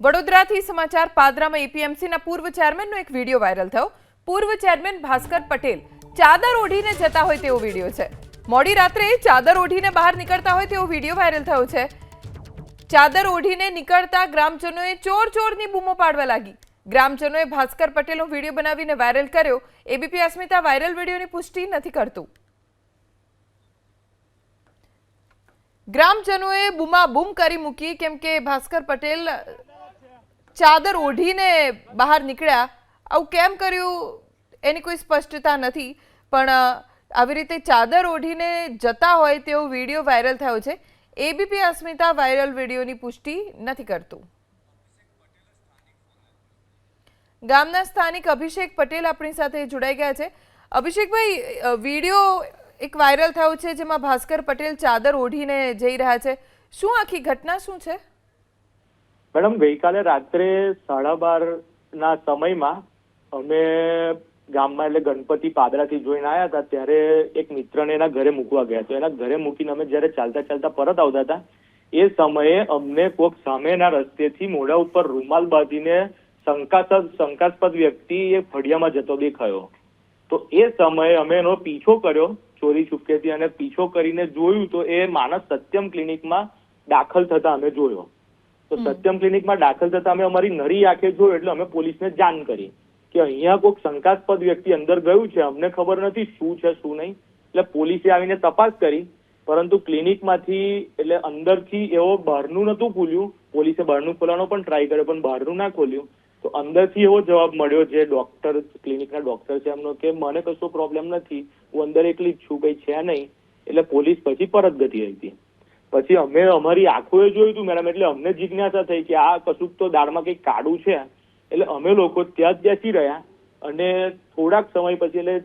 વડોદરાથી સમાચાર પાદરામાં એપીએમસીના પૂર્વ ચેરમેનનો એક વીડિયો વાયરલ થયો. પૂર્વ ચેરમેન ભાસ્કર પટેલ ચાદર ઓઢીને જતા હોય તેવો વીડિયો છે. મોડી રાત્રે ચાદર ઓઢીને બહાર નીકળતા હોય તેવો વીડિયો વાયરલ થયો છે. ચાદર ઓઢીને નીકળતા ગ્રામજનોએ ચોર ચોરની બૂમો પાડવા લાગી. ગ્રામજનોએ ભાસ્કર પટેલનો વીડિયો બનાવીને વાયરલ કર્યો. એબીપી અસ્મિતા વાયરલ વિડીયોની પુષ્ટિ નથી કરતું. ગ્રામજનોએ બૂમાબૂમ કરી મૂકી. કેમ કે ભાસ્કર પટેલ ચાદર ઓઢીને બહાર નીકળ્યા. આવું કેમ કર્યું? એની કોઈ સ્પષ્ટતા નથી. પણ આવી રીતે ચાદર ઓઢીને જતા હોય તેવો વીડિયો વાયરલ થયો છે. એબીપી અસ્મિતા વાયરલ વિડીયોની પુષ્ટિ નથી કરતું. ગામના સ્થાનિક અભિષેક પટેલ આપણી સાથે જોડાઈ ગયા છે. અભિષેકભાઈ વીડિયો એક વાયરલ થયો છે જેમાં ભાસ્કર પટેલ ચાદર ઓઢીને જઈ રહ્યા છે. શું આખી ઘટના શું છે? મેડમ, ગઈકાલે રાત્રે સાડા બાર ના સમયમાં અમે ગામમાં, એટલે ગણપતિ પાદરાથી જોઈને આવ્યા હતા, ત્યારે એક મિત્રને એના ઘરે મૂકવા ગયા તો એના ઘરે મૂકીને અમે જ્યારે ચાલતા ચાલતા પરત આવતા હતા, એ સમયે અમને કોક સામેના રસ્તેથી મોઢા ઉપર રૂમાલ બાંધીને શંકાસ્પદ શંકાસ્પદ વ્યક્તિ એ ફળિયામાં જતો દેખાયો. તો એ સમયે અમે એનો પીછો કર્યો, ચોરી છુપકેથી, અને પીછો કરીને જોયું તો એ માનસ સત્યમ ક્લિનિકમાં દાખલ થતા અમે જોયો. તો સત્યમ ક્લિનિકમાં દાખલ થતા અમે અમારી નરી આંખે જોયું એટલે અમે પોલીસને જાણ કરી કે અહીંયા કોઈક શંકાસ્પદ વ્યક્તિ અંદર ગયું છે. અમને ખબર નથી શું છે, શું નહીં. એટલે પોલીસે આવીને તપાસ કરી, પરંતુ ક્લિનિકમાંથી એટલે અંદરથી એવો બહારનું નહોતું ખુલ્યું. પોલીસે બહારનું ખોલવાનો પણ ટ્રાય કર્યો, પણ બહારનું ના ખોલ્યું. તો અંદરથી એવો જવાબ મળ્યો જે ડોક્ટર ક્લિનિકના ડોક્ટર છે એમનો કે મને કશો પ્રોબ્લેમ નથી. હું અંદર એકલી જ છું, કઈ છે નહીં. એટલે પોલીસ પછી પરત ગતી હતી. પછી અમે અમારી આંખોએ જોયું હતું મેડમ, એટલે અમને જિજ્ઞાસા થઈ કે આ કશુંક તો દાળમાં કંઈક કાળું છે. એટલે અમે લોકો ત્યાં જ બેસી રહ્યા અને થોડાક સમય પછી એટલે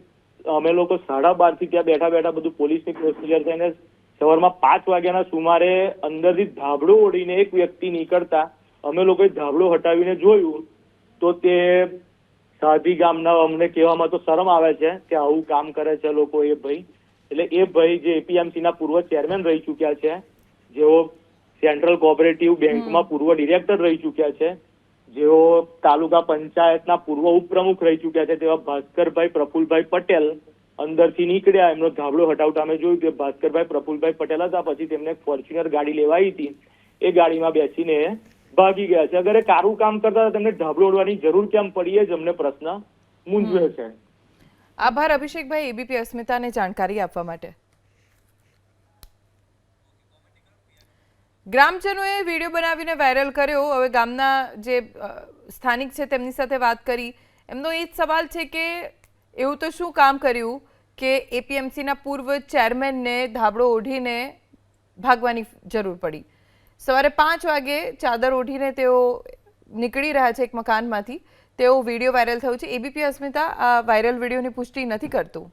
અમે લોકો સાડા બારથી ત્યાં બેઠા બેઠા બધું પોલીસની પ્રોસિજર થઈને સવારમાં પાંચ વાગ્યાના સુમારે અંદરથી ધાબળો ઓઢીને એક વ્યક્તિ નીકળતા અમે લોકોએ ધાબળો હટાવીને જોયું તો તે સાધી ગામના અમને કહેવામાં તો શરમ આવે છે કે આવું કામ કરે છે લોકો એ ભાઈ. એટલે એ ભાઈ જે એપીએમસી ના પૂર્વ ચેરમેન રહી ચૂક્યા છે જેઓ સેન્ટ્રલ કોઓપરેટિવ બેંકમાં પૂર્વ ડિરેક્ટર રહી ચૂક્યા છે જેઓ તાલુકા પંચાયતના પૂર્વ ઉપપ્રમુખ રહી ચૂક્યા છે તેવા ભાસ્કરભાઈ પ્રફુલભાઈ પટેલ અંદરથી નીકળ્યા એમનો ધાબળો હટાવતા અમે જોયું કે ભાસ્કરભાઈ પ્રફુલભાઈ પટેલ હતા પછી તેમને ફોર્ચ્યુનર ગાડી લેવાઈ હતી એ ગાડીમાં બેસીને ભાગી ગયા છે. અગર એ કારું કામ કરતા તેમને ધાબળો ઓડવાની જરૂર કેમ પડી એ જ અમને પ્રશ્ન મૂંઝવે છે. આભાર અભિષેકભાઈ એબીપી અસ્મિતાને જાણકારી આપવા માટે. ગ્રામજનોએ વીડિયો બનાવીને વાયરલ કર્યો. હવે ગામના જે સ્થાનિક છે તેમની સાથે વાત કરી. એમનો એ જ સવાલ છે કે એવું તો શું કામ કર્યું કે એપીએમસીના પૂર્વ ચેરમેનને ધાબળો ઓઢીને ભાગવાની જરૂર પડી? સવારે પાંચ વાગે ચાદર ઓઢીને તેઓ નીકળી રહ્યા છે એક મકાનમાંથી. તેઓ વીડિયો વાયરલ થયો છે. એબીપી અસ્મિતા આ વાયરલ વિડીયોની પુષ્ટિ નથી કરતું.